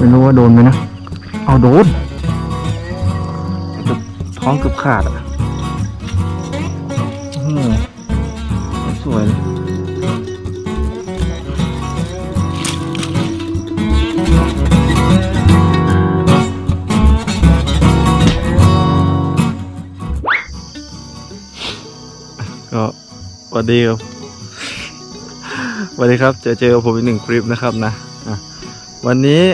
ไม่รู้ว่าโดนไหมนะ เอาโดนท้องเกือบขาดอะสวยเลยก็สวัสดีครับสวัสดีครับเจอเจอผมอีกหนึ่งคลิปนะครับนะ วันนี้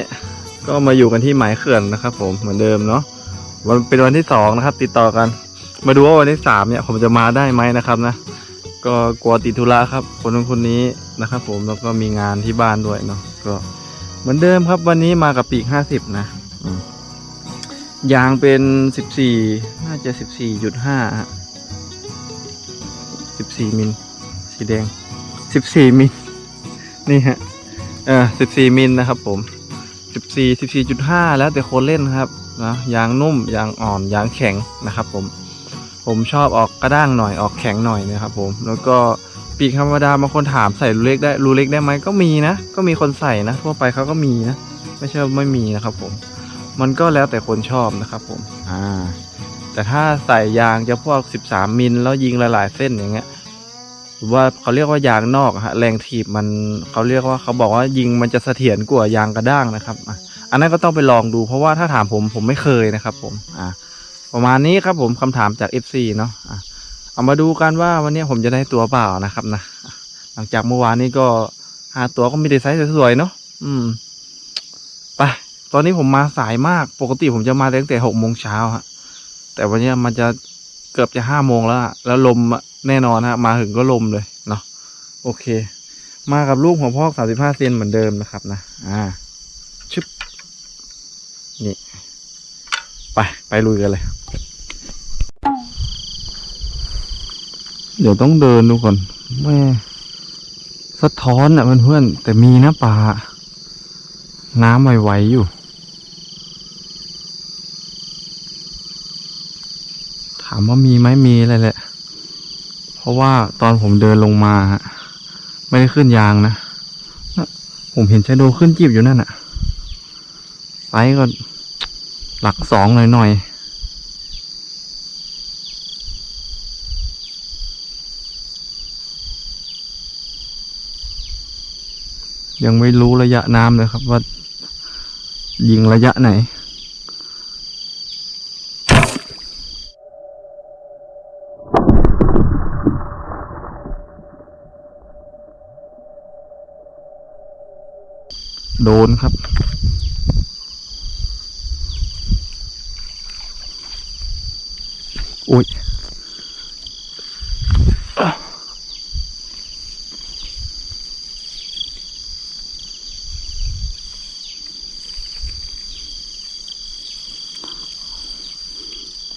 ก็มาอยู่กันที่หมายเขื่อนนะครับ ผมเหมือนเดิมเนาะวันเป็นวันที่สองนะครับ ติดต่อกัน มาดูว่าวันที่สามเนี่ย ผมจะมาได้ไหมนะครับนะก็กลัวติดธุระครับ คนนู้นคนนี้นะครับ ผมแล้วก็มีงานที่บ้านด้วยเนาะก็เหมือนเดิมครับ วันนี้มากับปีกห้าสิบนะยางเป็นสิบสี่น่าจะสิบสี่จุดห้าสิบสี่มิลสีแดงสิบสี่มิลนี่ฮะเออสิบสี่มิลนะครับ ผม สิบสี่สิบสี่จุดห้าแล้วแต่คนเล่นครับนะยางนุ่มยางอ่อนยางแข็งนะครับผมผมชอบออกกระด้างหน่อยออกแข็งหน่อยนะครับผมแล้วก็ปีกธรรมดาบางคนถามใส่รูเล็กได้รูเล็กได้ไหมก็มีนะ ก็มีคนใส่นะ ทั่วไปเขาก็มีนะ ไม่ใช่ว่าไม่มีนะครับผม มันก็แล้วแต่คนชอบนะครับผมอ่าแต่ถ้าใส่ยางจะพวก 13 มิลแล้วยิงหลายๆเส้นอย่างเงี้ย หรือว่าเขาเรียกว่ายางนอกฮะแรงถีบมันเขาเรียกว่าเขาบอกว่ายิงมันจะเสถียรกว่ายางกระด้างนะครับอะอันนั้นก็ต้องไปลองดูเพราะว่าถ้าถามผมผมไม่เคยนะครับ ผมอะประมาณนี้ครับผมคำถามจาก FC เนาะอะเอามาดูกันว่าวันนี้ผมจะได้ตัวเปล่านะครับนะหลังจากเมื่อวานนี้ก็หาตัวก็มีแต่ไซส์สวยๆเนาะอืมไปตอนนี้ผมมาสายมากปกติผมจะมาตั้งแต่หกโมงเช้าฮะแต่วันนี้มันจะเกือบจะห้าโมงแล้วแล้วลมอะ แน่นอนฮะมาถึงก็ลมเลยเนาะโอเค มากับลูกหัวพอกสามสิบห้าเซนเหมือนเดิมนะครับนะอ่าชึบนี่ไปไปลุยกันเลย เดี๋ยวต้องเดินดูก่อนแม่สะท้อนอะเพื่อนๆแต่มีนะป่าน้ำไหวๆอยู่ ถามว่ามีไหมมีอะไรแหละ ราะว่าตอนผมเดินลงมาฮะไม่ได้ขึ้นยางนะ ผมเห็นชาโดขึ้นจีบอยู่นั่นอะไซก็หลักสองหน่อยๆยังไม่รู้ระยะน้ำเลยครับว่า ยิงระยะไหน โดนครับ อุ้ย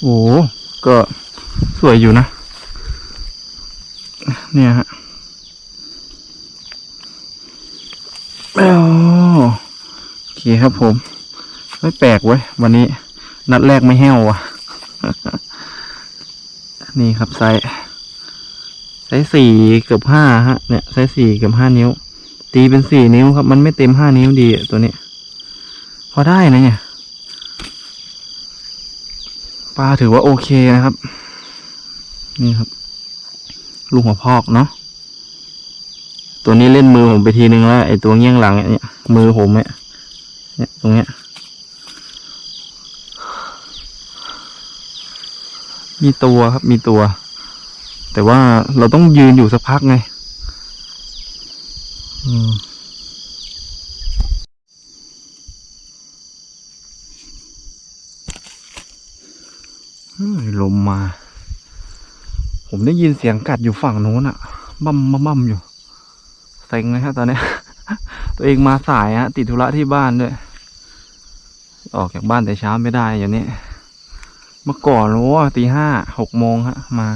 โอ้โหก็สวยอยู่นะ เนี่ยฮะ อ๋อโอ เคครับผม ไม่แปลกเว้ย วันนี้ นัดแรกไม่แห้วว่ะ นี่ครับไซส์ไซส์สี่เกือบห้าฮะ เนี่ยไซส์สี่เกือบห้านิ้ว ตีเป็นสี่นิ้วครับ มันไม่เต็มห้านิ้วดีตัวนี้ พอได้นะเนี่ยปลาถือว่าโอเคนะครับ นี่ครับ ลูกหัวพอกเนาะตัวนี้เล่นมือผมไปทีนึงแล้วไอตัวเงี้ยงหลังเนี่ยมือผมเนี่ย เนี่ยตรงเนี้ยมีตัวครับมีตัว แต่ว่าเราต้องยืนอยู่สักพักไงอืมลมมา ผมได้ยินเสียงกัดอยู่ฝั่งโน้นอะบั่มบั่มบั่มอยู่เซ็งเลยครับตอนนี้ ตัวเองมาสายฮะติดธุระที่บ้านด้วย ออกจากบ้านแต่เช้าไม่ได้อย่างนี้เมื่อก่อนโอ้ตีห้าหกโมงฮะมา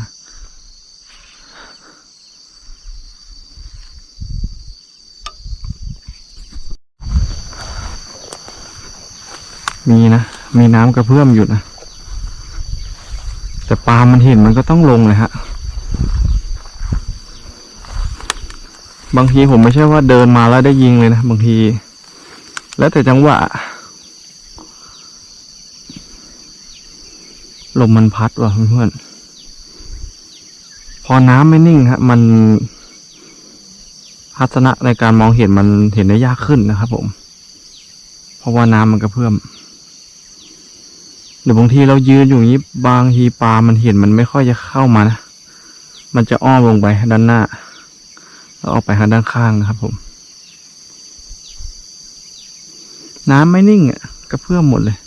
มีนะ มีน้ำกระเพื่อมอยู่นะ แต่ปลามันเห็นมันก็ต้องลงเลยฮะ บางทีผมไม่ใช่ว่าเดินมาแล้วได้ยิงเลยนะ บางที แล้วแต่จังหวะ ลมมันพัดว่ะเพื่อนพอน้ำไม่นิ่งฮะ มันทัศนะในการมองเห็นมันเห็นได้ยากขึ้นนะครับผม เพราะว่าน้ำมันกระเพื่อมหรือบางทีเรายืนอยู่อย่างนี้บางทีปลามันเห็นมันไม่ค่อยจะเข้ามานะมันจะอ้อมลงไปด้านหน้า แล้วออกไปทางด้านข้างนะครับผม น้ำไม่นิ่งอะกระเพื่อมหมดเลย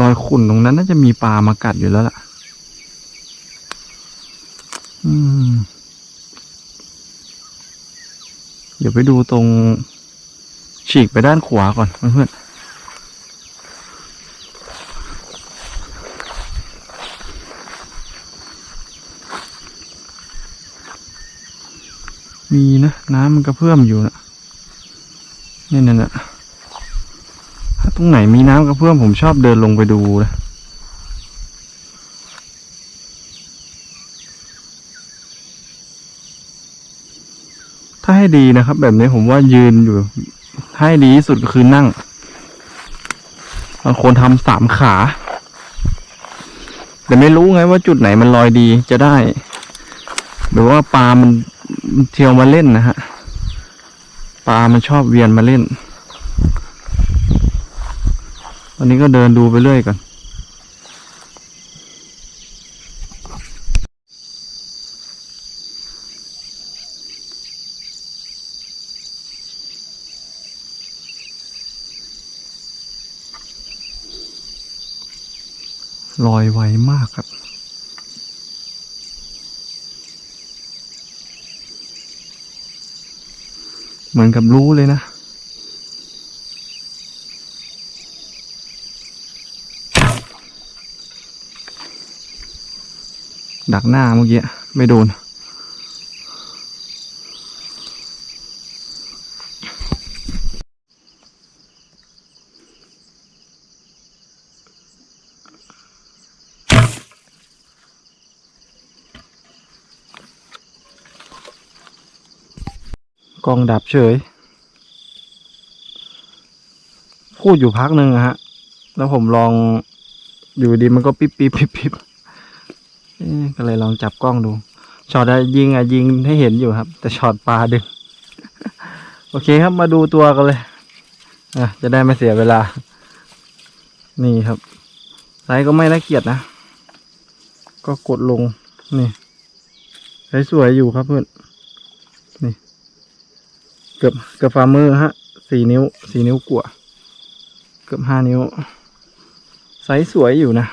รอยขุ่นตรงนั้น น่าจะมีปลามากัดอยู่แล้วล่ะ อืม เดี๋ยวไปดูตรง ฉีกไปด้านขวาก่อนเพื่อนมีนะ น้ำมันกระเพื่อมอยู่นะนี่นั่นน่ะ ตรงไหนมีน้ำกระเพื่อมผมชอบเดินลงไปดูนะถ้าให้ดีนะครับ แบบนี้ผมว่ายืนอยู่ถ้าให้ดีที่สุดก็คือนั่งบางคนทำสามขา แต่ไม่รู้ไงว่าจุดไหนมันลอยดีจะได้ หรือว่าปลามันเที่ยวมาเล่นนะฮะปลามันชอบเวียนมาเล่น วันนี้ก็เดินดูไปเรื่อยก่อนลอยไวมากครับ เหมือนกับรู้เลยนะ ดักหน้าเมื่อกี้ไม่โดน กองดับเฉย พูดอยู่พักหนึ่งอะฮะ แล้วผมลองอยู่ดีมันก็ปิ๊บปิ๊บปิ๊บปิ๊บ ก็เลยลองจับกล้องดูช็อตอะยิงอะยิงให้เห็นอยู่ครับ แต่ช็อตปลาดึง โอเคครับมาดูตัวกันเลยอะจะได้ไม่เสียเวลา นี่ครับไซส์ก็ไม่ละเกียดนะ ก็กดลง นี่ไซส์สวยอยู่ครับเพื่อนนี่ เกือบเกือบฝ่ามือฮะสี่นิ้วสี่นิ้วกว่า เกือบห้านิ้วไซส์สวยอยู่นะ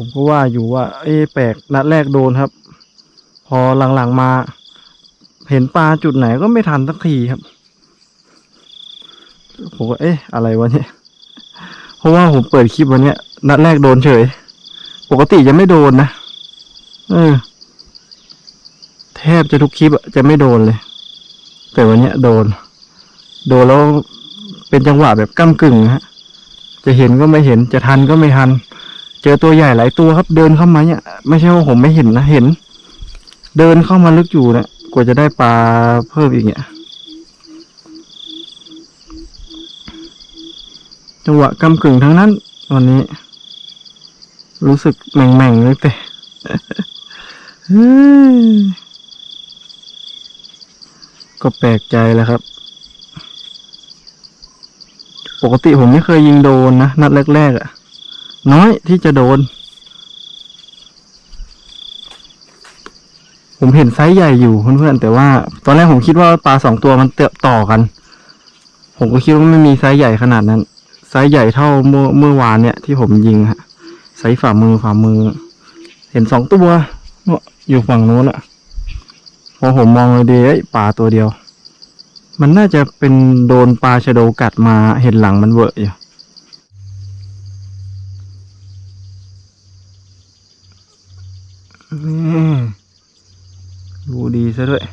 ผมก็ว่าอยู่ว่า เอ๊แปลกนัดแรกโดนครับ พอหลังๆมา เห็นปลาจุดไหนก็ไม่ทันสักทีครับ ผมก็เอ๊ะ อะไรวะเนี่ย เพราะว่าผมเปิดคลิปวันเนี้ยนัดแรกโดนเฉย ปกติจะไม่โดนนะเออ แทบจะทุกคลิปจะไม่โดนเลย แต่วันเนี้ยโดน โดนแล้วเป็นจังหวะแบบก้ากึ่งฮะ จะเห็นก็ไม่เห็น จะทันก็ไม่ทัน เจอตัวใหญ่หลายตัวครับ เดินเข้ามาเนี่ยไม่ใช่ว่าผมไม่เห็นนะเห็น เดินเข้ามาลึกอยู่นะกว่าจะได้ปลาเพิ่มอีกเนี่ยจังหวะกำกึ่งทั้งนั้นวันนี้ รู้สึกแหม่งๆเลยแต่ก็แปลกใจแล้วครับ ปกติผมไม่เคยยิงโดนนะ นัดแรกๆอะ่ะ น้อยที่จะโดน ผมเห็นไซส์ใหญ่อยู่เพื่อนๆแต่ว่า ตอนแรกผมคิดว่าปลาสองตัวมันเตะต่อกัน ผมก็คิดว่าไม่มีไซส์ใหญ่ขนาดนั้น ไซส์ใหญ่เท่าเมื่อเมื่อวานเนี่ยที่ผมยิงฮะไซส์ฝ่ามือฝ่ามือ เห็นสองตัวอยู่ฝั่งโน้นอะพอผมมองเลยดีปลาตัวเดียว มันน่าจะเป็นโดนปลาชะโดกัดมาเห็นหลังมันเวอะอยู่ ดูดีซะด้วย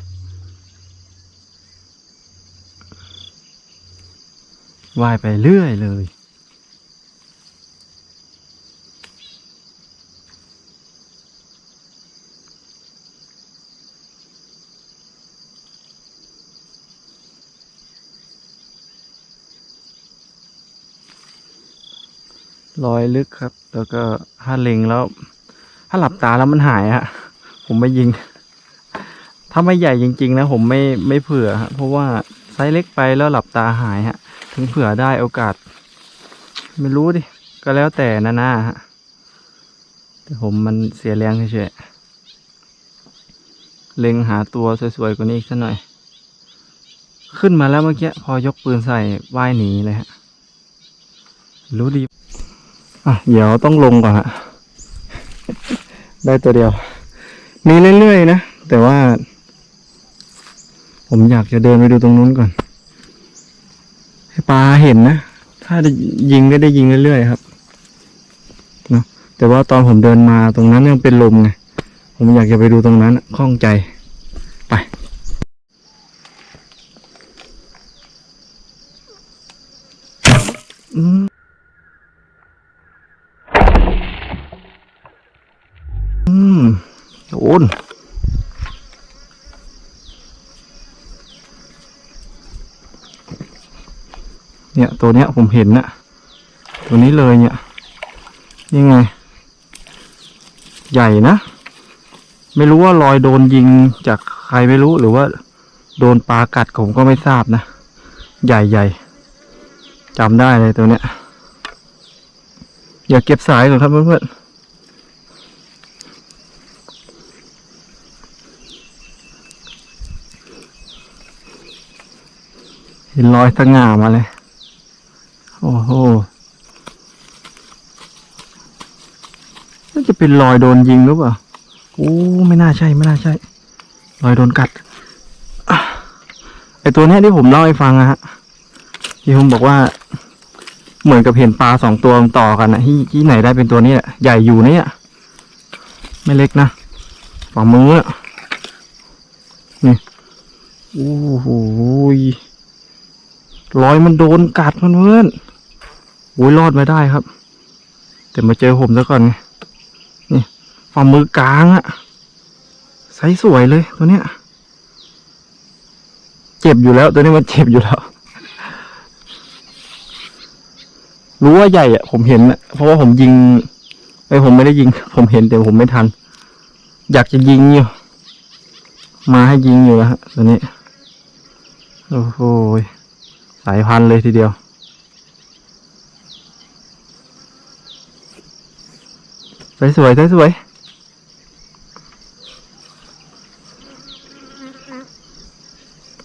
ว่ายไปเรื่อยเลย ลอยลึกครับ แล้วก็ถ้าเล็งแล้ว ถ้าหลับตาแล้วมันหายอะผมไม่ยิง ถ้าไม่ใหญ่จริง ๆ นะ ผมไม่ไม่เผื่อฮะเพราะว่าไซส์เล็กไปแล้วหลับตาหายฮะ ถึงเผื่อได้โอกาส ไม่รู้ดิ ก็แล้วแต่นานาฮะแต่ผมมันเสียแรงเฉยๆเล็งหาตัวสวยๆกว่านี้อีกสักหน่อย ขึ้นมาแล้วเมื่อกี้พอยกปืนใส่ว่ายหนีเลยฮะ รู้ดี อะ เดี๋ยวต้องลงก่อนฮะ ได้ตัวเดียว มีเรื่อยๆนะ แต่ว่า ผมอยากจะเดินไปดูตรงนู้นก่อน ให้ปลาเห็นนะ ถ้าได้ยิงก็ได้ยิงเรื่อยๆครับเนาะแต่ว่าตอนผมเดินมาตรงนั้นยังเป็นลมไงผมอยากจะไปดูตรงนั้นอะข้องใจ ไป อืม อืมโดน เนี่ยตัวเนี้ยผมเห็นนะตัวนี้เลยเนี่ยยังไง ใหญ่นะ ไม่รู้ว่ารอยโดนยิงจากใครไม่รู้หรือว่า โดนปลากัดผมก็ไม่ทราบนะ ใหญ่ใหญ่จำได้เลยตัวเนี้ย อย่าเก็บสายก่อนครับเพื่อนๆเห็นรอยสง่ามาเลย โอ้โหน่าจะเป็นรอยโดนยิงหรือเปล่าโอ้ไม่น่าใช่ไม่น่าใช่ รอยโดนกัดไอตัวเนี้ยที่ผมเล่าให้ฟังอะฮะที่ผมบอกว่า เหมือนกับเห็นปลาสองตัวต่อกันนะที่ที่ไหนได้เป็นตัวนี้แหละใหญ่อยู่เนี่ย ไม่เล็กนะฝ่ามืออะนี่โอ้โหรอยมันโดนกัดเพื่อน อ้ยรอดมาได้ครับ แต่มาเจอผมซะก่อนไงนี่ฝ่ามือกลางอะไซส์สวยเลยตัวเนี้ย เจ็บอยู่แล้วตัวนี้มันเจ็บอยู่แล้ว รู้ว่าใหญ่อะผมเห็นอะเพราะว่าผมยิงไอ้ผมไม่ได้ยิง ผมเห็นแต่ผมไม่ทัน อยากจะยิงอยู่มาให้ยิงอยู่แล้วฮะตัวนี้ โอ้โหสายพันธุ์เลยทีเดียว สวยสวยสวยสวย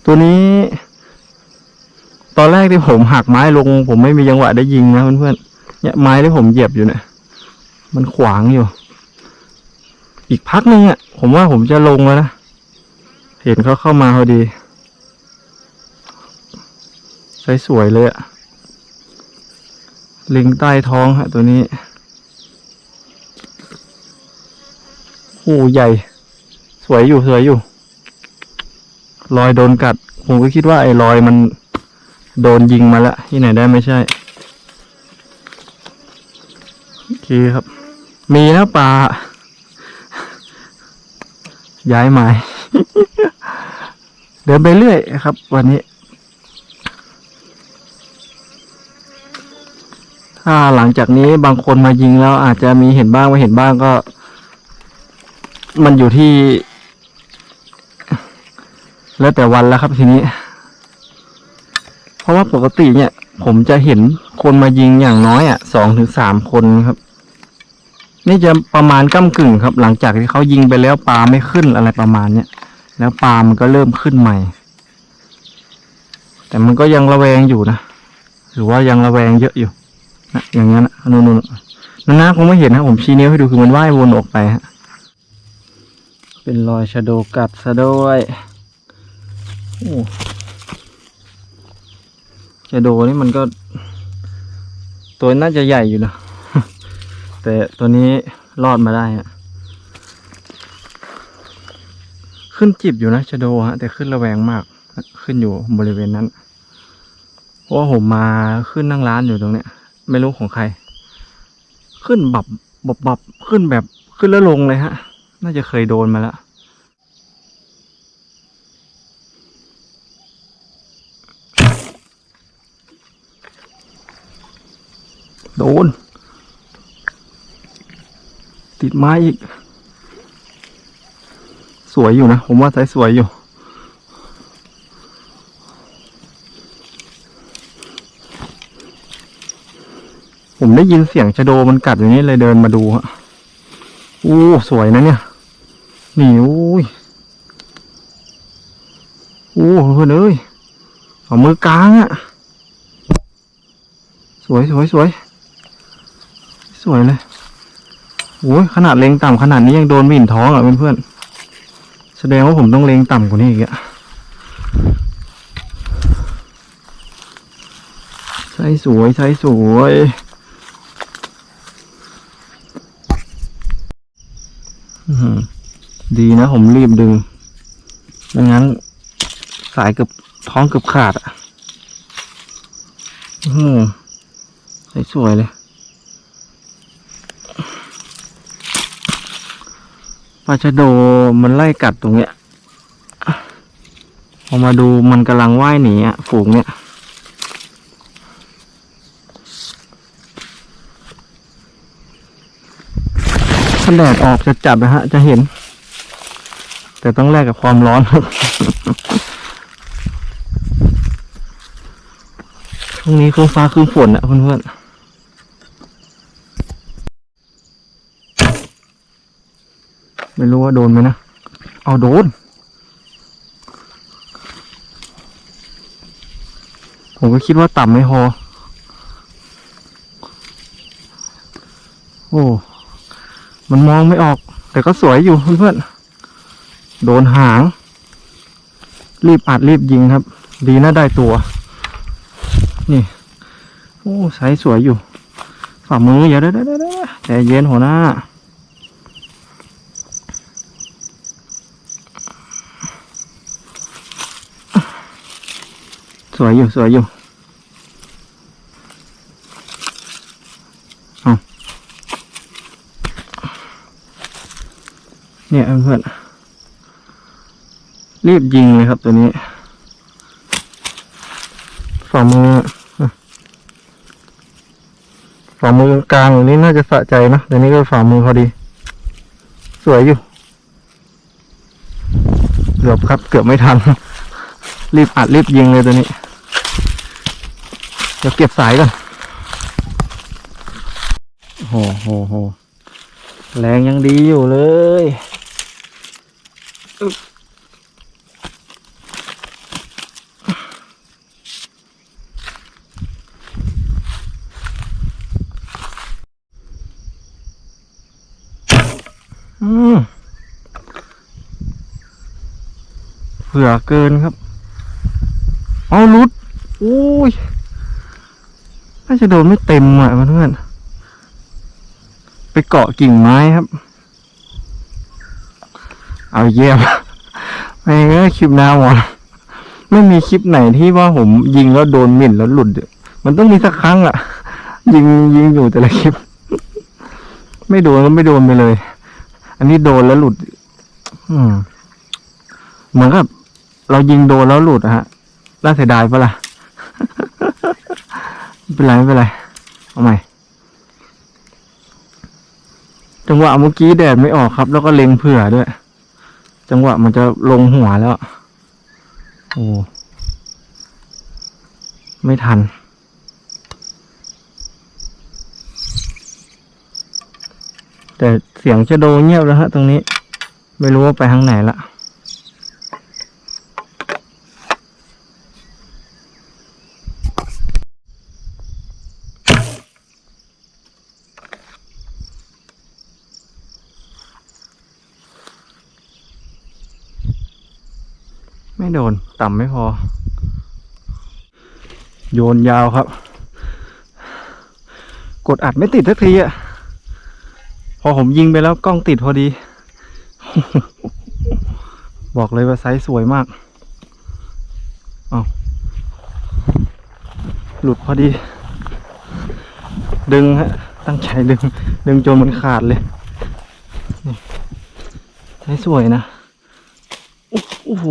ตัวนี้ ตอนแรกที่ผมหักไม้ลง ผมไม่มีจังหวะได้ยิงนะเพื่อนๆเนี่ยไม้ที่ผมเหยียบอยู่เนี่ยมันขวางอยู่ อีกพักนึงอะผมว่าผมจะลงแล้วนะเห็นเขาเข้ามาพอดีสวยๆเลยอะลิงใต้ท้องฮะตัวนี้ โอ้ใหญ่ สวยอยู่สวยอยู่ รอยโดนกัด ผมก็คิดว่าไอ้รอยมันโดนยิงมาแล้วที่ไหนได้ไม่ใช่โอเคครับ มีนะปลาย้ายหมายเดินไปเรื่อยครับ วันนี้ ถ้าหลังจากนี้บางคนมายิงแล้วอาจจะมีเห็นบ้างไม่เห็นบ้างก็ มันอยู่ที่ แล้วแต่วันแล้วครับทีนี้ เพราะว่าปกติเนี่ย ผมจะเห็นคนมายิงอย่างน้อยอะสองถึงสามคนครับ นี่จะประมาณก้ากึ่งครับ หลังจากที่เขายิงไปแล้วปลาไม่ขึ้นอะไรประมาณเนี้ยแล้วปลามันก็เริ่มขึ้นใหม่ แต่มันก็ยังระแวงอยู่นะหรือว่ายังระแวงเยอะอยู่นะอย่างนั้นนะนู่นนู่นนั่นนะคงไม่เห็นนะผมชี้นิ้วให้ดูคือมันว่ายวนออกไปฮะ เป็นรอยชะโดกัดซะด้วยโอ้ชะโดนี่มันก็ ตัวน่าจะใหญ่อยู่นะแต่ตัวนี้รอดมาได้ฮะขึ้นจิบอยู่นะชะโดฮะแต่ขึ้นระแวงมาก ขึ้นอยู่บริเวณนั้นเพราะว่าผมมาขึ้นนั่งร้านอยู่ตรงเนี้ย ไม่รู้ของใคร ขึ้นบับบับบับขึ้นแบบขึ้นแล้วลงเลยฮะ น่าจะเคยโดนมาแล้วโดน ติดไม้อีก สวยอยู่นะ ผมว่าไซส์สวยอยู่ ผมได้ยินเสียงชะโดมันกัดอย่างนี้เลยเดินมาดูฮะอู้สวยนะเนี่ย นี่อุ้ยอู้เพื่อนเอ้ยเอามือกลางอะสวยสวยสวยสวยเลยโอ้ยขนาดเลงต่ำขนาดนี้ยังโดนหมิ่นท้องอะเพื่อนๆแสดงว่าผมต้องเลงต่ำกว่านี้อีกอะใช่สวยใช่สวยอื้อหือ ดีนะผมรีบดึงไม่งั้น สายเกือบท้องเกือบขาดอะอื้อหือใสวยเลยปลาชะโดมันไล่กัดตรงเนี้ยพอมาดูมันกำลังว่ายหนีอะฝูงเนี้ยแดดออกจะจัดนะฮะ จะเห็น แต่ต้องแลกกับความร้อนช่วงนี้ครึ้มฟ้าครึ้มฝนอะเพื่อนๆไม่รู้ว่าโดนไหมนะ เอาโดน ผมก็คิดว่าต่ำไม่พอ โอ้ มันมองไม่ออก แต่ก็สวยอยู่เพื่อนๆ โดนหาง รีบอัดรีบยิงครับ ดีนะได้ตัว นี่ โอ้ไซส์สวยอยู่ ฝ่ามืออย่าได้ได้ได้ใจเย็นหัวหน้า สวยอยู่ สวยอยู่เอเนี่ยเพื่อน รีบยิงเลยครับตัวนี้ฝ่ามือฝ่ามือกลางอย่างนี้น่าจะสะใจนะแต่นี้ก็ฝ่ามือพอดี สวยอยู่ เกือบครับ เกือบไม่ทัน รีบอัดรีบยิงเลยตัวนี้ เดี๋ยวเก็บสายก่อนโหโหโหแรงยังดีอยู่เลยอึ๊บอืม เผื่อเกินครับ เอาลุด โอ้ย น่าจะโดนไม่เต็มอะเพื่อน ไปเกาะกิ่งไม้ครับ เอาเยี่ยมไม่งั้นคลิปหน้าหมดไม่มีคลิปไหนที่ว่าผมยิงแล้วโดนหมิ่นแล้วหลุด มันต้องมีสักครั้งอะ ยิงยิงอยู่แต่ละคลิป ไม่โดนก็ไม่โดนไปเลย อันนี้โดนแล้วหลุด อืม เหมือนกับเรายิงโดนแล้วหลุดอะฮะน่าเสียดายปะล่ะ ไม่เป็นไรไม่เป็นไร เอาใหม่ จังหวะเมื่อกี้แดดไม่ออกครับ แล้วก็เล็งเผื่อด้วย จังหวะมันจะลงหัวแล้ว โอ้ ไม่ทัน แต่เสียงจะโดเงียบแล้วฮะตรงนี้ ไม่รู้ว่าไปทางไหนละไม่โดน ต่ำไม่พอ โยนยาวครับ กดอัดไม่ติดสักทีอะ พอผมยิงไปแล้วกล้องติดพอดี บอกเลยว่าไซส์สวยมากเอาหลุดพอดี ดึงฮะ ตั้งใจดึง ดึงจนมันขาดเลยไซส์สวยนะโอ้โห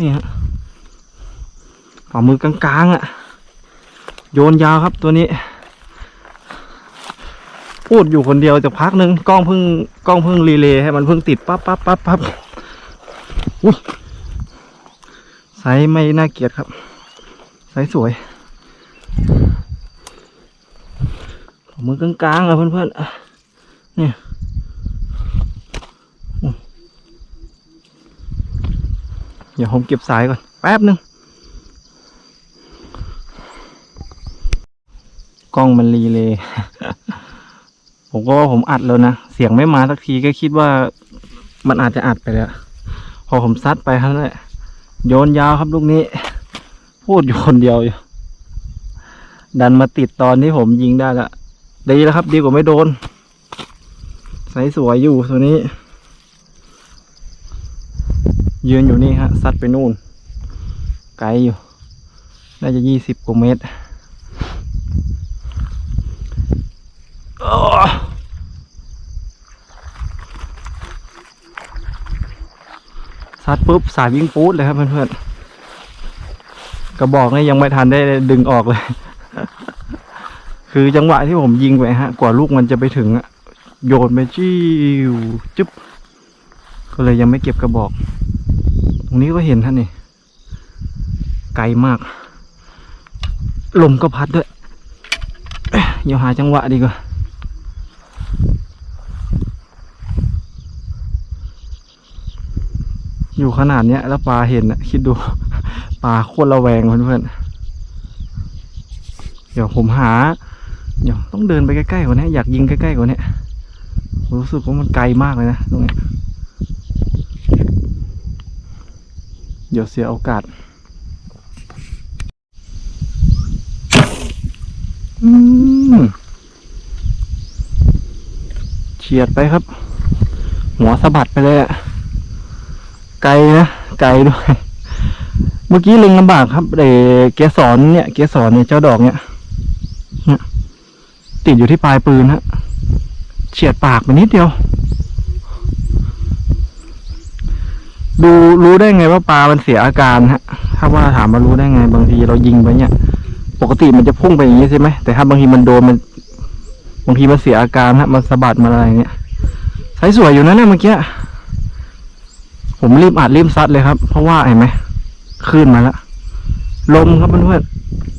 นี่ฮะฝ่ามือกลางๆอะ่ะ โยนยาวครับตัวนี้ พูดอยู่คนเดียวจะพักหนึ่งกล้องเพิ่งกล้องเพิ่งรีเลย์ให้มันเพิ่งติดปั๊บปั๊บปั๊บปั๊บอุ้ยไซส์ไม่น่าเกลียดครับไซส์สวยมือกลางๆอะเพื่อนๆเนี่ยอืมเดี๋ยวผมเก็บสายก่อน แป๊บหนึ่งกล้องมันรีเลย์ ผมก็ว่าผมอัดแล้วนะ เสียงไม่มาสักทีก็คิดว่ามันอาจจะอัดไปแล้ว พอผมซัดไปเท่านั้นแหละโยนยาวครับลูกนี้ พูดอยู่คนเดียวอยู่ดันมาติดตอนที่ผมยิงได้ละดีแล้วครับ ดีกว่าไม่โดน ใสสวยอยู่ตัวนี้ ยืนอยู่นี่ฮะซัดไปนู่น ไกลอยู่ น่าจะยี่สิบกว่าเมตรอ้ ซัดปุ๊บสายวิ่งปู๊ดเลยครับเพื่อนๆกระบอกนี่ยังไม่ทันได้ดึงออกเลย คือจังหวะที่ผมยิงไปฮะ กว่าลูกมันจะไปถึงอะโยนไปจิ้วจึ๊บก็เลยยังไม่เก็บกระบอก ตรงนี้ก็เห็นท่านนี่ไกลมาก ลมก็พัดด้วยอ๊ะเดี๋ยวหาจังหวะดีกว่า อยู่ขนาดเนี้ย แล้วปลาเห็นอะคิดดูปลาโคตรระแวงเพื่อนๆเดี๋ยวผมหา เดี๋ยวต้องเดินไปใกล้ๆกว่านี้อยากยิงใกล้ๆกว่านี้รู้สึกว่ามันไกลมากเลยนะตรงนี้เดี๋ยวเสียโอกาสเฉียดไปครับ หัวสะบัดไปเลยอะ ไกลนะไกลด้วย เมื่อกี้เล็งลำบากครับเออเกสรเนี่ยเกสรเนี่ยเจ้าดอกเนี่ยเนี่ยติดอยู่ที่ปลายปืนฮะเฉียดปากไปนิดเดียว ดูรู้ได้ไงว่าปลามันเสียอาการฮะ ถ้าว่าถามมารู้ได้ไง บางทีเรายิงไปเนี่ย ปกติมันจะพุ่งไปอย่างนี้ใช่ไหมแต่ถ้าบางทีมันโดนมัน บางทีมันเสียอาการฮะมันสะบัดมันอะไรเงี้ยใช้สวยอยู่นะเนี่ยเมื่อกี้ ผมรีบอัดรีบซัดเลยครับ เพราะว่าเห็นไหมคลื่นมาแล้วลมครับเพื่อน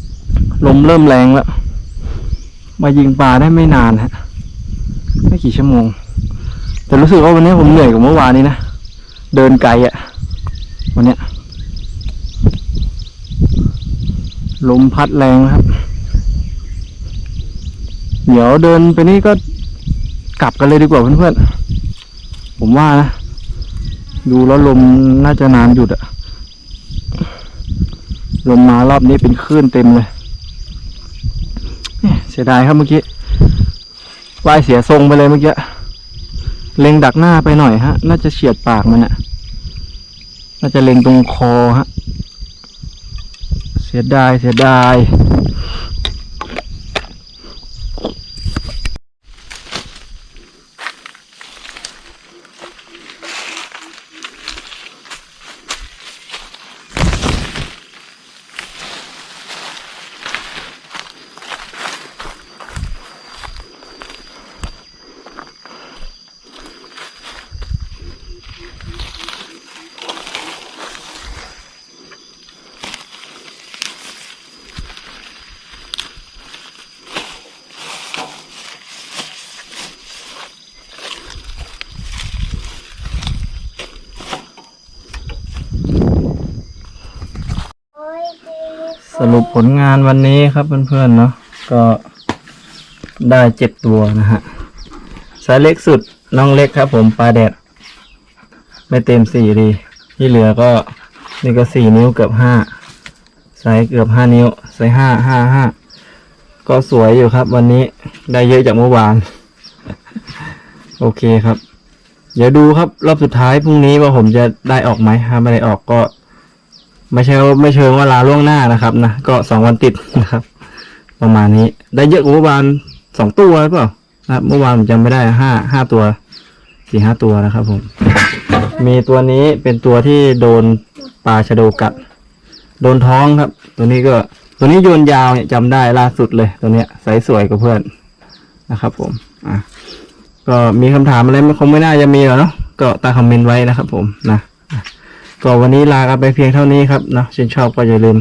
ๆลมเริ่มแรงแล้ว มายิงปลาได้ไม่นานฮะไม่กี่ชั่วโมง แต่รู้สึกว่าวันนี้ผมเหนื่อยกว่าเมื่อวานนี้นะ เดินไกลอะวันเนี้ยลมพัดแรงนะครับ เดี๋ยวเดินไปนี่ก็กลับกันเลยดีกว่าเพื่อนๆผมว่านะ ดูแล้วลมน่าจะนานหยุดอะลมมารอบนี้เป็นคลื่นเต็มเลยเอ๊ะเสียดายครับเมื่อกี้ว่ายเสียทรงไปเลยเมื่อกี้เล็งดักหน้าไปหน่อยฮะ น่าจะเฉียดปากมันอะน่าจะเล็งตรงคอฮะ เสียดายเสียดาย รุปผลงานวันนี้ครับเพื่อนๆเนาะก็ได้เจ็ดตัวนะฮะสายเล็กสุดน้องเล็กครับ ผมปลาแดด ไม่เต็มสี่ดี ที่เหลือก็นี่ก็สี่นิ้วเกือบห้าไซส์เกือบห้านิ้วไซส์ห้าห้าห้าก็สวยอยู่ครับ วันนี้ได้เยอะจากเมื่อวาน โอเคครับ เดี๋ยวดูครับ รอบสุดท้ายพรุ่งนี้ว่าผมจะได้ออกไหมถ้าไม่ได้ออกก็ ไม่ใช่าไม่เชิงว่าลาล่วงหน้านะครับนะก็สองวันติดนะครับ ประมาณนี้ ได้เยอะกว่าเมื่อวานสองตัวหรือเปล่านะครับเมื่อวานผมจำไม่ได้ห้าห้าตัวสี่ห้าตัวนะครับผมมีตัวนี้เป็นตัวที่โดนปลาชะโดกัด โดนท้องครับ ตัวนี้ก็ตัวนี้โยนยาวเนี่ยจำได้ล่าสุดเลย ตัวเนี้ยใสสวยกว่าเพื่อนนะครับ ผมอะก็มีคำถามอะไรไม่คงไม่น่าจะมีหรอกเนาะก็ตาคอมเมนต์ไว้นะครับ ผมนะะ ก็วันนี้ลากันไปเพียงเท่านี้ครับนะชื่นชอบก็อย่าลืม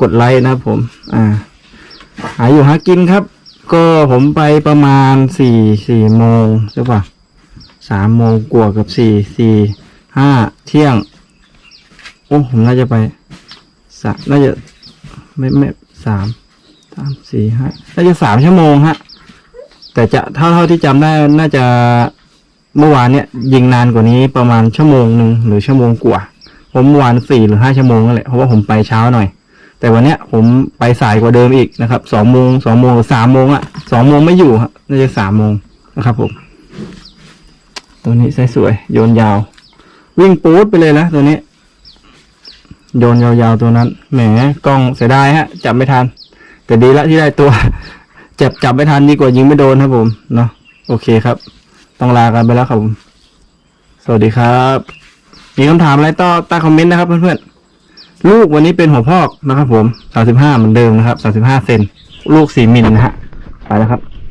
กดไลค์นะครับผม อ่า หาอยู่หากินครับ ก็ผมไปประมาณสี่สี่โมงใช่ปะสามโมงกว่ากับสี่สี่ห้าเที่ยง โอ้ผมน่าจะไปสามน่าจะไม่ไม่สามสามสี่ห้าน่าจะสามชั่วโมงฮะ แต่จะเท่าเท่าที่จำได้น่าจะเมื่อวานเนี่ยยิงนานกว่านี้ประมาณชั่วโมงหนึ่งหรือชั่วโมงกว่า ผมวานสี่หรือห้าชั่วโมงนั่นแหละเพราะว่าผมไปเช้าหน่อย แต่วันเนี้ยผมไปสายกว่าเดิมอีกนะครับสองโมงสองโมงหรือสามโมงอะสองโมงไม่อยู่ฮะน่าจะสามโมงนะครับผม ตัวนี้ใส่สวยโยนยาว วิ่งปูดไปเลยนะตัวนี้ โยนยาวๆตัวนั้นแหมกล้องเสียดายฮะ จับไม่ทัน แต่ดีละที่ได้ตัวจับจับไม่ทันดีกว่ายิงไม่โดนครับผมเนาะโอเคครับ ต้องลากันไปแล้วครับผมสวัสดีครับ มีคำถามอะไรต่อใต้คอมเมนต์นะครับเพื่อนๆ ลูกวันนี้เป็นหัวพอกนะครับผมสามสิบห้าเหมือนเดิมนะครับสามสิบห้าเซน ลูกสี่มิลนะฮะ ไปแล้วครับ